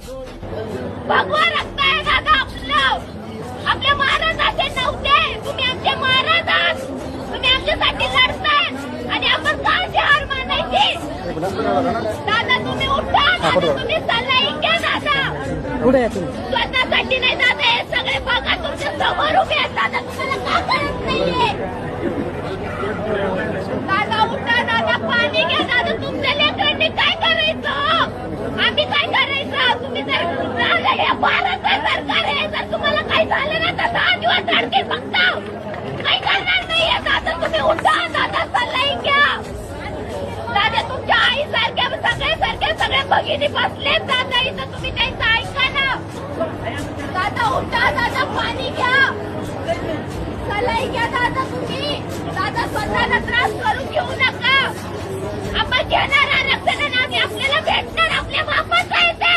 भगवा रक्त आहे दादा आपलं. आपल्या महाराजाचे नव्हते. तुम्ही आमचे महाराज आहात तुम्ही आमच्यासाठी लढताय. आणि आपण काळजी हार मानायची. दादा तुम्ही उठा. दादा तुम्ही सल्ला घ्या दादा. पुढे स्वतःसाठी नाही दादा हे सगळे बघा तुमच्यासमोर उभे आहेत. दादा तुम्हाला का करत नाहीये दादा उठा दादा पाणी घ्या दादा तुमच्या लेकरांनी काय करायचं आम्ही काय करायचं तुम्ही जर राहिलं हे भारत आहे, सरकार आहे जर तुम्हाला काही झालं ना तर दहा काही करणार नाहीये दादा तुम्ही उठा दादा घ्या दादा तुमच्या आई सारख्या सगळे सारखे सगळे भगिनी दादा इथं तुम्ही त्यांचं ऐका ना दादा उठा दादा पाणी घ्या घ्या दादा तुम्ही दादा स्वतःला त्रास करून घेऊ नका आपण घेणार आरक्षण आम्ही आपल्याला भेटणार आपल्या बापाचं आहे ते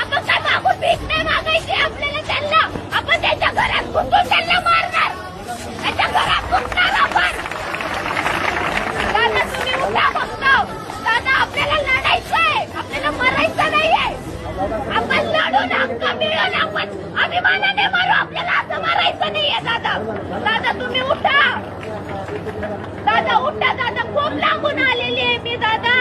आपण काय मागून भीक नाही आपल्याला त्यांना आपण त्यांच्या घरात घुसून त्यांना त्यांच्या घरात घुसणार आपण दादा तुम्ही उठा फक्त दादा आपल्याला लढायचंय आपल्याला मरायचं नाहीये आपण लढून हक्क मिळून आपण अभिमानाने मारू आपल्याला असं मारायचं नाहीये दादा दादा तुम्ही उठा दादा उठा दादा खूप लागून आलेली आहे मी दादा.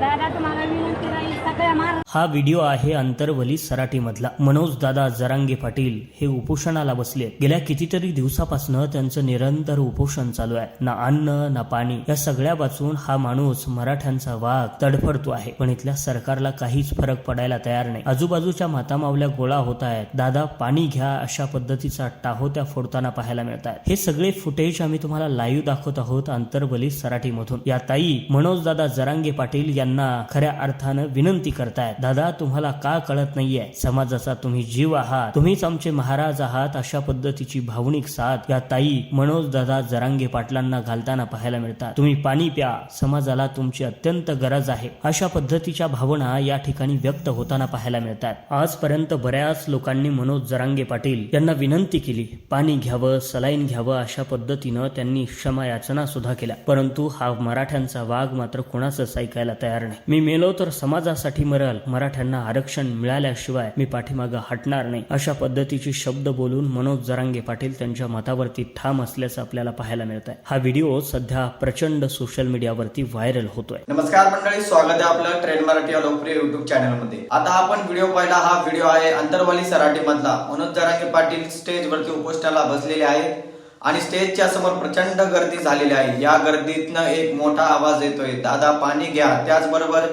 दादा तुम्हाला विनंती राहील सगळ्या महाराज हा व्हिडिओ आहे अंतरवली सराठीमधला. मनोज दादा जरांगे पाटील हे उपोषणाला बसले. गेल्या कितीतरी दिवसापासून त्यांचं निरंतर उपोषण चालू आहे. ना अन्न ना पाणी या सगळ्या वाचून हा माणूस मराठ्यांचा वाघ तडफडतो आहे. पण इथल्या सरकारला काहीच फरक पडायला तयार नाही. आजूबाजूच्या मातामावल्या गोळा होत आहेत. दादा पाणी घ्या अशा पद्धतीचा टाहोत्या फोडताना पाहायला मिळत आहेत हे सगळे फुटेज आम्ही तुम्हाला लाईव्ह दाखवत आहोत अंतरबली सराठीमधून. या ताई मनोज दादा जरांगे पाटील यांना खऱ्या अर्थानं विनंती करतायत. दादा तुम्हाला का कळत नाहीये? समाजाचा तुम्ही जीव आहात. तुम्हीच आमचे महाराज आहात अशा पद्धतीची भावनिक साथ या ताई मनोज दादा जरांगे पाटलांना घालताना पाहायला मिळतात. तुम्ही पाणी प्या. समाजाला तुमची अत्यंत गरज आहे. अशा पद्धतीच्या भावना या ठिकाणी व्यक्त होताना पाहायला मिळतात. आजपर्यंत बऱ्याच लोकांनी मनोज जरांगे पाटील यांना विनंती केली. पाणी घ्यावं सलाईन घ्यावं अशा पद्धतीनं त्यांनी क्षमा याचना सुद्धा केल्या. परंतु हा मराठ्यांचा वाघ मात्र कोणाचंच ऐकायला तयार नाही. मी मेलो तर समाजासाठी मरल. मराठ्यांना आरक्षण मिळाल्याशिवाय मी पाठीमागं हटणार नाही. अशा पद्धतीची शब्द बोलून मनोज जरांगे पाटील त्यांच्या मतावरती ठाम असल्याचं आपल्याला पाहायला मिळत आहे हा व्हिडिओ सध्या प्रचंड सोशल मीडियावरती व्हायरल होतोय. नमस्कार मंडळी स्वागत आहे आपलं ट्रेंड मराठी या लोकप्रिय युट्यूब चॅनलमध्ये आता आपण व्हिडिओ पाहिला हा व्हिडिओ आहे अंतरवाली सराटी मधला मनोज जरांगे पाटील स्टेज वरती उपोषणाला बसलेले आहेत आणि स्टेजच्या समोर प्रचंड गर्दी झालेली आहे. या गर्दीतनं एक मोठा आवाज येतोय. दादा पाणी घ्या. त्याचबरोबर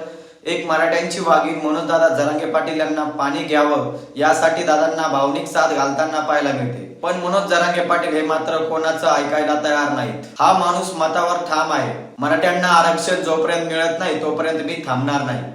एक मराठ्यांची वाघीण म्हणून दादा जरांगे पाटील यांना पाणी घ्यावं यासाठी दादांना भावनिक साथ घालताना पाहायला मिळते. पण मनोज जरांगे पाटील हे मात्र कोणाचं ऐकायला तयार नाहीत. हा माणूस मतावर ठाम आहे. मराठ्यांना आरक्षण जोपर्यंत मिळत नाही तोपर्यंत मी थांबणार नाही.